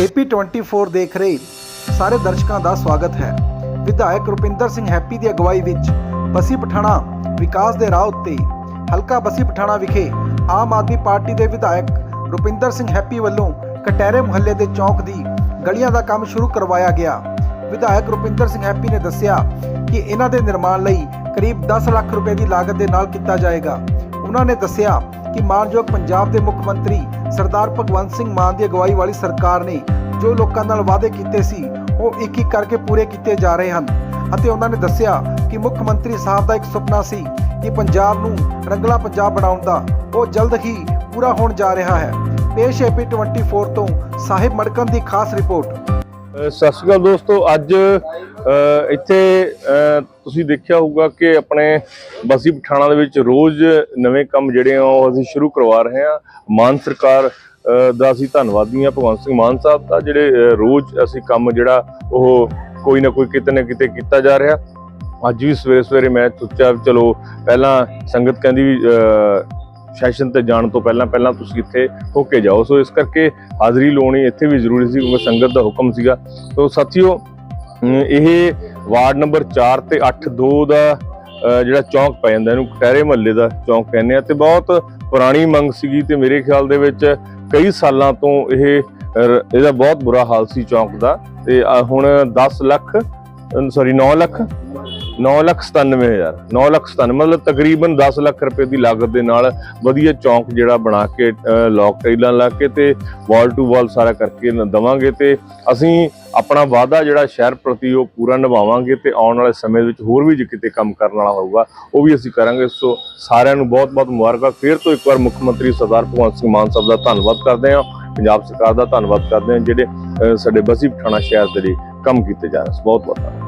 AP 24 ਦੇਖ ਰਹੇ ਸਾਰੇ ਦਰਸ਼ਕਾਂ ਦਾ ਸਵਾਗਤ ਹੈ। ਵਿਧਾਇਕ ਰੁਪਿੰਦਰ ਸਿੰਘ ਹੈਪੀ ਦੀ ਅਗਵਾਈ ਵਿੱਚ ਬਸੀ ਪਠਾਣਾ ਵਿਕਾਸ ਦੇ ਰਾਹ ਉੱਤੇ ਹਲਕਾ ਬਸੀ ਪਠਾਣਾ ਵਿਖੇ ਆਮ ਆਦਮੀ ਪਾਰਟੀ ਦੇ ਵਿਧਾਇਕ ਰੁਪਿੰਦਰ ਸਿੰਘ ਹੈਪੀ ਵੱਲੋਂ ਕਟਹਿਰੇ ਮੁਹੱਲੇ ਦੇ ਚੌਕ ਦੀ ਗਲੀਆਂ ਦਾ ਕੰਮ ਸ਼ੁਰੂ ਕਰਵਾਇਆ ਗਿਆ। ਵਿਧਾਇਕ ਰੁਪਿੰਦਰ ਸਿੰਘ ਹੈਪੀ ਨੇ ਦੱਸਿਆ ਕਿ ਇਹਨਾਂ ਦੇ ਨਿਰਮਾਣ ਲਈ ਕਰੀਬ 10 ਲੱਖ ਰੁਪਏ ਦੀ ਲਾਗਤ ਦੇ ਨਾਲ ਕੀਤਾ ਜਾਏਗਾ। ਉਹਨਾਂ ਨੇ ਦੱਸਿਆ ਕਿ ਮਾਨਯੋਗ ਪੰਜਾਬ ਦੇ ਮੁੱਖ ਮੰਤਰੀ ਸਰਦਾਰ ਭਗਵੰਤ ਸਿੰਘ ਮਾਨ ਦੀ ਅਗਵਾਈ ਵਾਲੀ ਸਰਕਾਰ ਨੇ ਜੋ ਲੋਕਾਂ ਨਾਲ ਵਾਅਦੇ ਕੀਤੇ ਸੀ, ਉਹ ਇੱਕ ਇੱਕ ਕਰਕੇ ਪੂਰੇ ਕੀਤੇ ਜਾ ਰਹੇ ਹਨ। ਅਤੇ ਉਹਨਾਂ ਨੇ ਦੱਸਿਆ ਕਿ ਮੁੱਖ ਮੰਤਰੀ ਸਾਹਿਬ ਦਾ ਇੱਕ ਸੁਪਨਾ ਸੀ ਕਿ ਪੰਜਾਬ ਨੂੰ ਰੰਗਲਾ ਪੰਜਾਬ ਬਣਾਉਣ ਦਾ। ਉਹ ਜਲਦ ਹੀ ਪੂਰਾ ਹੋਣ ਜਾ ਰਿਹਾ ਹੈ। ਪੇਸ਼ ਏਪੀ 24 ਤੋਂ ਸਾਹਿਬ ਮੜਕਨ ਦੀ ਖਾਸ ਰਿਪੋਰਟ। ਸਤਿ ਸ਼੍ਰੀ ਅਕਾਲ ਦੋਸਤੋ, ਅੱਜ ਇੱਥੇ ਤੁਸੀਂ ਦੇਖਿਆ ਹੋਊਗਾ ਕਿ ਆਪਣੇ ਬਸੀ ਪਠਾਣਾ ਦੇ ਵਿੱਚ ਰੋਜ਼ ਨਵੇਂ ਕੰਮ ਜਿਹੜੇ ਆ ਉਹ ਅਸੀਂ ਸ਼ੁਰੂ ਕਰਵਾ ਰਹੇ ਹਾਂ। ਮਾਨ ਸਰਕਾਰ ਦਾ ਅਸੀਂ ਧੰਨਵਾਦੀ ਹਾਂ, ਭਗਵੰਤ ਸਿੰਘ ਮਾਨ ਸਾਹਿਬ ਦਾ, ਜਿਹੜੇ ਰੋਜ਼ ਅਸੀਂ ਕੰਮ ਜਿਹੜਾ ਉਹ ਕੋਈ ਨਾ ਕੋਈ ਕਿਤੇ ਨਾ ਕਿਤੇ ਕੀਤਾ ਜਾ ਰਿਹਾ। ਅੱਜ ਵੀ ਸਵੇਰੇ ਸਵੇਰੇ ਮੈਂ ਸੋਚਿਆ ਵੀ ਚਲੋ, ਪਹਿਲਾਂ ਸੰਗਤ ਕਹਿੰਦੀ ਵੀ ਸੈਸ਼ਨ ਤੇ ਜਾਣ ਤੋਂ ਪਹਿਲਾਂ ਪਹਿਲਾਂ ਤੁਸੀਂ ਇੱਥੇ ਹੋ ਕੇ ਜਾਓ। ਸੋ ਇਸ ਕਰਕੇ ਹਾਜ਼ਰੀ ਲਾਉਣੀ ਇੱਥੇ ਵੀ ਜ਼ਰੂਰੀ ਸੀ ਕਿਉਂਕਿ ਸੰਗਤ ਦਾ ਹੁਕਮ ਸੀਗਾ। ਸੋ ਸਾਥੀਓ ਇਹ ਵਾਰਡ ਨੰਬਰ 4 ਤੇ 8 2 ਦਾ ਜਿਹੜਾ ਚੌਂਕ ਪੈ ਜਾਂਦਾ, ਇਹਨੂੰ ਕਟਹਿਰੇ ਮਹੱਲੇ ਦਾ ਚੌਂਕ ਕਹਿੰਦੇ ਆ ਤੇ ਬਹੁਤ ਪੁਰਾਣੀ ਮੰਗ ਸੀਗੀ ਤੇ ਮੇਰੇ ਖਿਆਲ ਦੇ ਵਿੱਚ ਕਈ ਸਾਲਾਂ ਤੋਂ ਇਹ ਇਹਦਾ ਬਹੁਤ ਬੁਰਾ ਹਾਲ ਸੀ ਚੌਂਕ ਦਾ ਤੇ ਹੁਣ 10 ਲੱਖ ਸੌਰੀ 9 ਲੱਖ 9 ਲੱਖ 97 ਹਜ਼ਾਰ 9 ਲੱਖ 97 ਮਤਲਬ ਤਕਰੀਬਨ 10 ਲੱਖ ਰੁਪਏ ਦੀ ਲਾਗਤ ਦੇ ਨਾਲ ਵਧੀਆ ਚੌਂਕ ਜਿਹੜਾ ਬਣਾ ਕੇ ਅ, ਲੋਕ ਟਾਈਲਾਂ ਲਾ ਕੇ ਤੇ ਵਾਲ ਟੂ ਵਾਲ ਸਾਰਾ ਕਰਕੇ ਨ- ਦਵਾਂਗੇ ਤੇ ਅਸੀਂ ਆਪਣਾ ਵਾਅਦਾ ਜਿਹੜਾ ਸ਼ਹਿਰ ਪ੍ਰਤੀ ਉਹ ਪੂਰਾ ਨਿਭਾਵਾਂਗੇ ਤੇ ਆਉਣ ਵਾਲੇ ਸਮੇਂ ਵਿੱਚ ਹੋਰ ਵੀ ਜੇ ਕਿਤੇ ਕੰਮ ਕਰਨ ਵਾਲਾ ਹੋਊਗਾ ਉਹ ਵੀ ਅਸੀਂ ਕਰਾਂਗੇ। ਸੋ ਸਾਰਿਆਂ ਨੂੰ ਬਹੁਤ-ਬਹੁਤ ਮੁਬਾਰਕਾਂ। ਫਿਰ ਤੋਂ ਇੱਕ ਵਾਰ ਮੁੱਖ ਮੰਤਰੀ ਸਰਦਾਰ ਭਗਵੰਤ ਸਿੰਘ ਮਾਨ ਸਾਹਿਬ ਦਾ ਧੰਨਵਾਦ ਕਰਦੇ ਹਾਂ। ਪੰਜਾਬ ਸਰਕਾਰ ਦਾ ਧੰਨਵਾਦ ਕਰਦੇ ਹਾਂ ਜਿਹੜੇ ਸਾਡੇ ਬਸੀ ਪਠਾਣਾ ਸ਼ਹਿਰ ਦੇ ਲਈ ਕੰਮ ਕੀਤੇ ਜਾ ਰਹੇ ਬਹੁਤ ਬਹੁਤ ਧੰਨਵਾਦ।